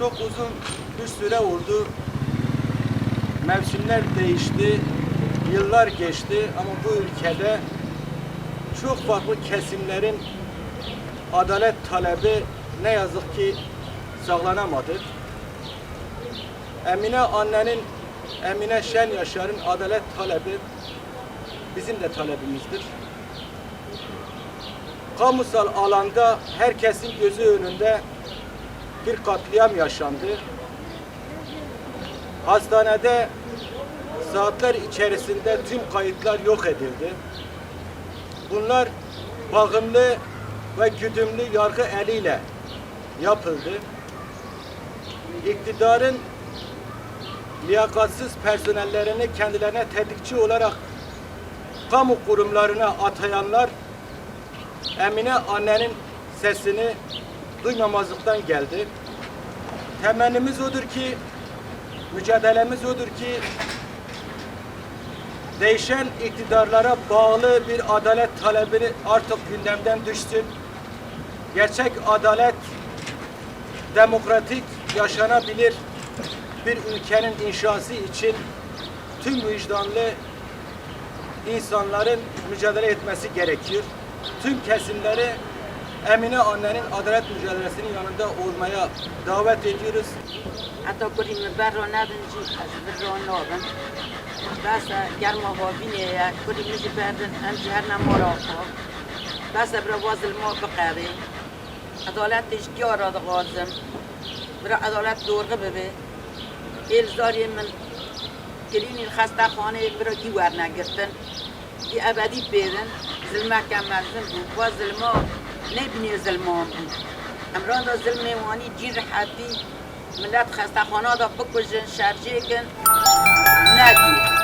çok uzun bir süre oldu. Mevsimler değişti, yıllar geçti ama bu ülkede çok farklı kesimlerin adalet talebi ne yazık ki sağlanamadı. Emine annenin, Emine Şen Yaşar'ın adalet talebi bizim de talebimizdir. Kamusal alanda herkesin gözü önünde bir katliam yaşandı. Hastanede saatler içerisinde tüm kayıtlar yok edildi. Bunlar bağımlı ve güdümlü yargı eliyle yapıldı. İktidarın liyakatsiz personellerini kendilerine tetikçi olarak kamu kurumlarına atayanlar Emine annenin sesini duymamazlıktan geldi. Temennimiz odur ki, mücadelemiz odur ki değişen iktidarlara bağlı bir adalet talebini artık gündemden düşsün. Gerçek adalet demokratik yaşanabilir bir ülkenin inşası için tüm vicdanlı insanların mücadele etmesi gerekiyor. Tüm kesimleri Emine annenin adalet mücadelesinin yanında olmaya davet ediyoruz. Atakurim berronadın berronadın. Basa germa hovineye kurim jiberdin hem ciherna morako. Basa bravaz el muhabbaqari. Adalet tijkiyar adı gazım. Bir adalet doğru bebe. Elzariye min gelinin hastahaneye bir ki verna girtin. Ki ebedi bedin. Zilmek emmezdim bu. Vaz zilmek خسته خانه برا گیور نگرتن ی ابدی بیدن ظلمه کم مزم بود و ظلما نبینی ظلمان بود امران دا ظلم وانی جیر حدی ملت خسته خانه دا بکشن شرجه کن نگیر